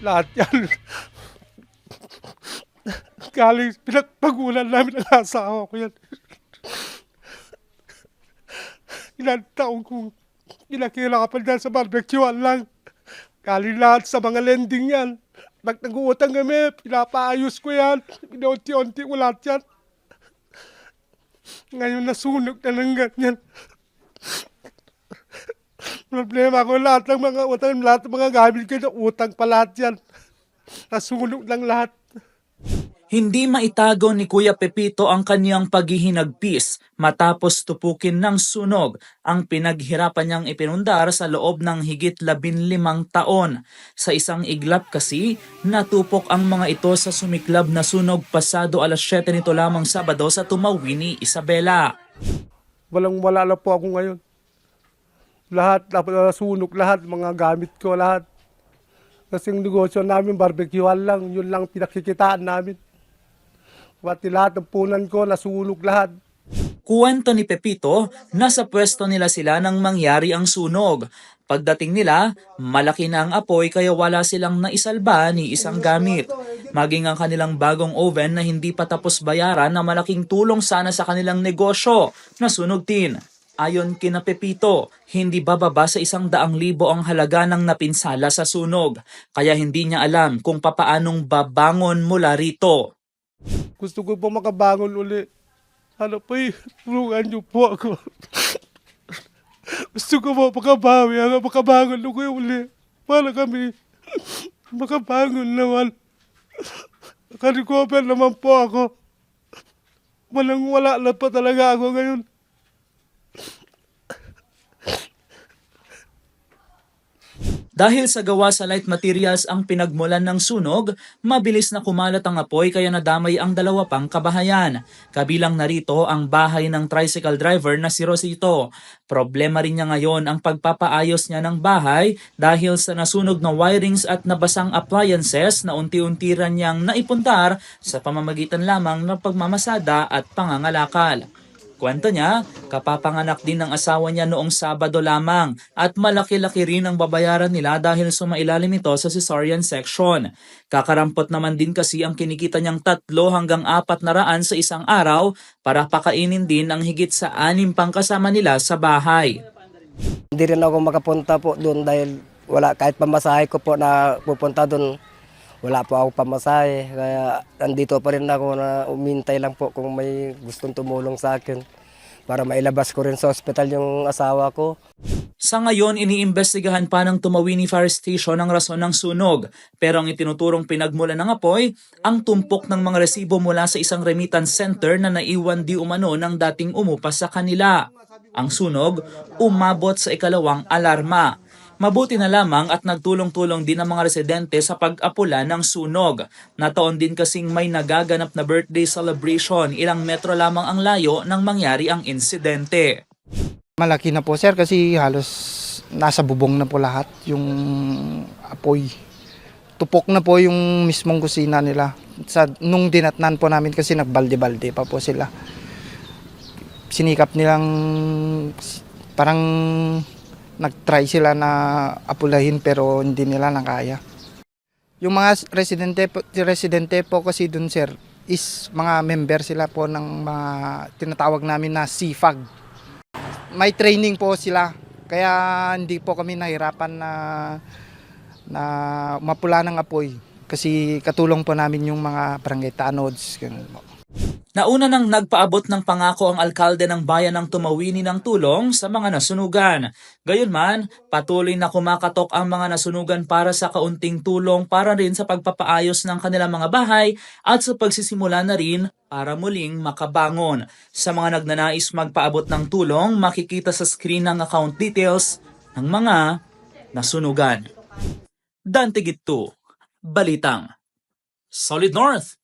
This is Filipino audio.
Lahat yan. Galing, pinagpagulan namin ang asawa ko yan. Ilan taong kong pinakilakapan dyan sa barbecuean lang. Galing lahat sa mga lending yan. Pag nag-uutang kami, pinapaayos ko yan. Pinunti-unti ko lahat yan. Ngayon nasunog na ng ganyan. Problema ko lahat ng mga utang, lahat ng mga gamit ko na utang pa lahat yan. Nasunog lang lahat. Hindi maitago ni Kuya Pepito ang kanyang paghihinagpis matapos tupukin ng sunog ang pinaghirapan niyang ipinundar sa loob ng higit labinlimang taon. Sa isang iglap kasi, natupok ang mga ito sa sumiklab na sunog pasado alas 7 nito lamang Sabado sa Tumawi ni Isabela. Walang wala na po ako ngayon. Lahat, nasunog lahat, mga gamit ko lahat. Kasi yung negosyo namin, barbecuean lang, yun lang pinakikitaan namin. Pati lahat ng punan ko, nasunog lahat. Kuwento ni Pepito, nasa pwesto nila sila nang mangyari ang sunog. Pagdating nila, malaki na ang apoy kaya wala silang naisalba ni isang gamit. Maging ang kanilang bagong oven na hindi pa tapos bayaran na malaking tulong sana sa kanilang negosyo, nasunog din. Ayon kina Pepito, hindi bababa sa isang daang libo ang halaga ng napinsala sa sunog, kaya hindi niya alam kung papaanong babangon mula rito. Gusto ko po makabangon uli. Ano po eh, tulungan niyo po ako. Gusto ko po makabawi, ako makabangon ako uli. Para kami makabangon naman. Nakarecover naman po ako. Walang wala na pa talaga ako ngayon. Dahil sa gawa sa light materials ang pinagmulan ng sunog, mabilis na kumalat ang apoy kaya nadamay ang dalawa pang kabahayan. Kabilang narito ang bahay ng tricycle driver na si Rosito. Problema rin niya ngayon ang pagpapaayos niya ng bahay dahil sa nasunog na wirings at nabasang appliances na unti-unti rin niyang naipuntar sa pamamagitan lamang ng pagmamasada at pangangalakal. Kwento niya, kapapanganak din ng asawa niya noong Sabado lamang at malaki-laki rin ang babayaran nila dahil sumailalim ito sa cesarean section. Kakarampot naman din kasi ang kinikita niyang tatlo hanggang apat na raan sa isang araw para pakainin din ang higit sa anim pang kasama nila sa bahay. Hindi rin ako makapunta po doon dahil wala kahit pamasahe ko po na pupunta doon. Wala po ako pamasahe. Kaya nandito pa rin ako na umintay lang po kung may gustong tumulong sa akin para mailabas ko rin sa ospital yung asawa ko. Sa ngayon, iniimbestigahan pa ng Tumawini Fire Station ang rason ng sunog. Pero ang itinuturong pinagmulan ng apoy, ang tumpok ng mga resibo mula sa isang remittance center na naiwan di umano ng dating umupa sa kanila. Ang sunog, umabot sa ikalawang alarma. Mabuti na lamang at nagtulong-tulong din ang mga residente sa pag-apula ng sunog. Nataon din kasing may nagaganap na birthday celebration, ilang metro lamang ang layo nang mangyari ang insidente. Malaki na po sir kasi halos nasa bubong na po lahat yung apoy. Tupok na po yung mismong kusina nila. Sa, nung dinatnan po namin kasi nagbalde-balde pa po sila. Sinikap nilang parang nag-try sila na apulahin pero hindi nila nakaya. Yung mga residente residente po kasi dun sir is mga member sila po ng mga tinatawag namin na CFAG may training po sila. Kaya hindi po kami nahirapan na na mapula ng apoy. Kasi katulong po namin yung mga barangay tanods. Nauna nang nagpaabot ng pangako ang alkalde ng bayan ng tumawini ng tulong sa mga nasunugan. Gayunman, patuloy na kumakatok ang mga nasunugan para sa kaunting tulong para rin sa pagpapaayos ng kanilang mga bahay at sa pagsisimula na rin para muling makabangon. Sa mga nagnanais magpaabot ng tulong, makikita sa screen ang account details ng mga nasunugan. Dante Gitto, Balitang, Solid North.